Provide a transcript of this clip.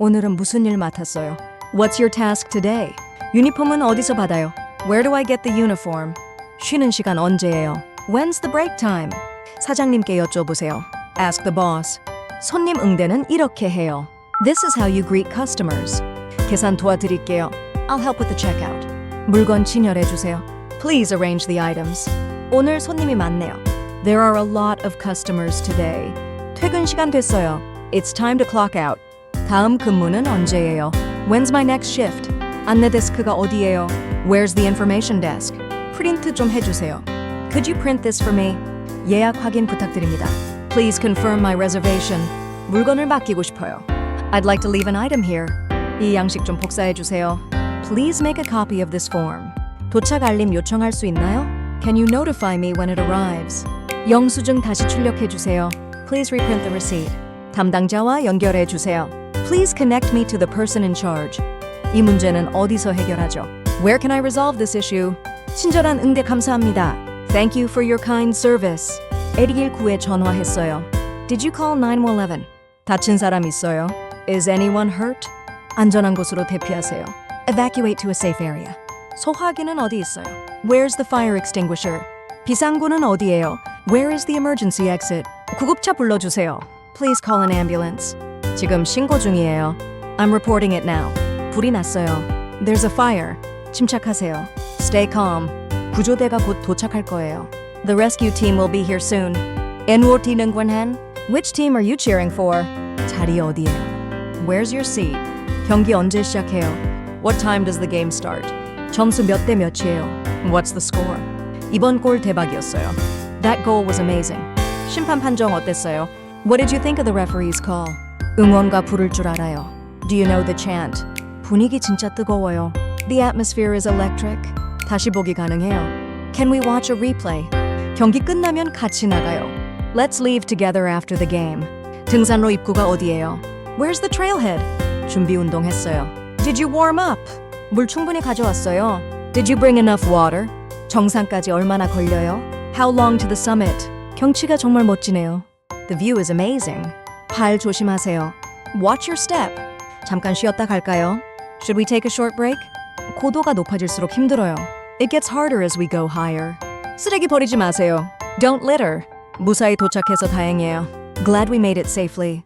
오늘은 무슨 일 맡았어요? What's your task today? 유니폼은 어디서 받아요? Where do I get the uniform? 쉬는 시간 언제예요? When's the break time? 사장님께 여쭤보세요. Ask the boss. 손님 응대는 이렇게 해요. This is how you greet customers. 계산 도와드릴게요. I'll help with the checkout. 물건 진열해 주세요. Please arrange the items. 오늘 손님이 많네요. There are a lot of customers today. 퇴근 시간 됐어요. It's time to clock out. 다음 근무는 언제예요? When's my next shift? 안내 데스크가 어디예요? Where's the information desk? 프린트 좀 해주세요. Could you print this for me? 예약 확인 부탁드립니다. Please confirm my reservation. 물건을 맡기고 싶어요. I'd like to leave an item here. 이 양식 좀 복사해 주세요. Please make a copy of this form. 도착 알림 요청할 수 있나요? Can you notify me when it arrives? 영수증 다시 출력해 주세요. Please reprint the receipt. 담당자와 연결해 주세요. Please connect me to the person in charge. 이 문제는 어디서 해결하죠? Where can I resolve this issue? 친절한 응대 감사합니다. Thank you for your kind service. 119에 전화했어요. Did you call 911? 다친 사람 있어요? Is anyone hurt? 안전한 곳으로 대피하세요. Evacuate to a safe area. 소화기는 어디 있어요? Where's the fire extinguisher? 비상구는 어디예요? Where is the emergency exit? 구급차 불러주세요. Please call an ambulance. 지금 신고 중이에요. I'm reporting it now. 불이 났어요. There's a fire. 침착하세요. Stay calm. 구조대가 곧 도착할 거예요. The rescue team will be here soon. NO 뛰는 관한? Which team are you cheering for? 자리 어디예요? Where's your seat? 경기 언제 시작해요? What time does the game start? 점수 몇 대 몇이에요? What's the score? 이번 골 대박이었어요. That goal was amazing. 심판 판정 어땠어요? What did you think of the referee's call? 응원가 부를 줄 알아요. Do you know the chant? 분위기 진짜 뜨거워요. The atmosphere is electric. 다시 보기 가능해요. Can we watch a replay? 경기 끝나면 같이 나가요. Let's leave together after the game. 등산로 입구가 어디예요? Where's the trailhead? 준비 운동 했어요. Did you warm up? 물 충분히 가져왔어요. Did you bring enough water? 정상까지 얼마나 걸려요? How long to the summit? 경치가 정말 멋지네요. The view is amazing. 발 조심하세요. Watch your step. 잠깐 쉬었다 갈까요? Should we take a short break? 고도가 높아질수록 힘들어요. It gets harder as we go higher. 쓰레기 버리지 마세요. Don't litter. 무사히 도착해서 다행이에요. Glad we made it safely.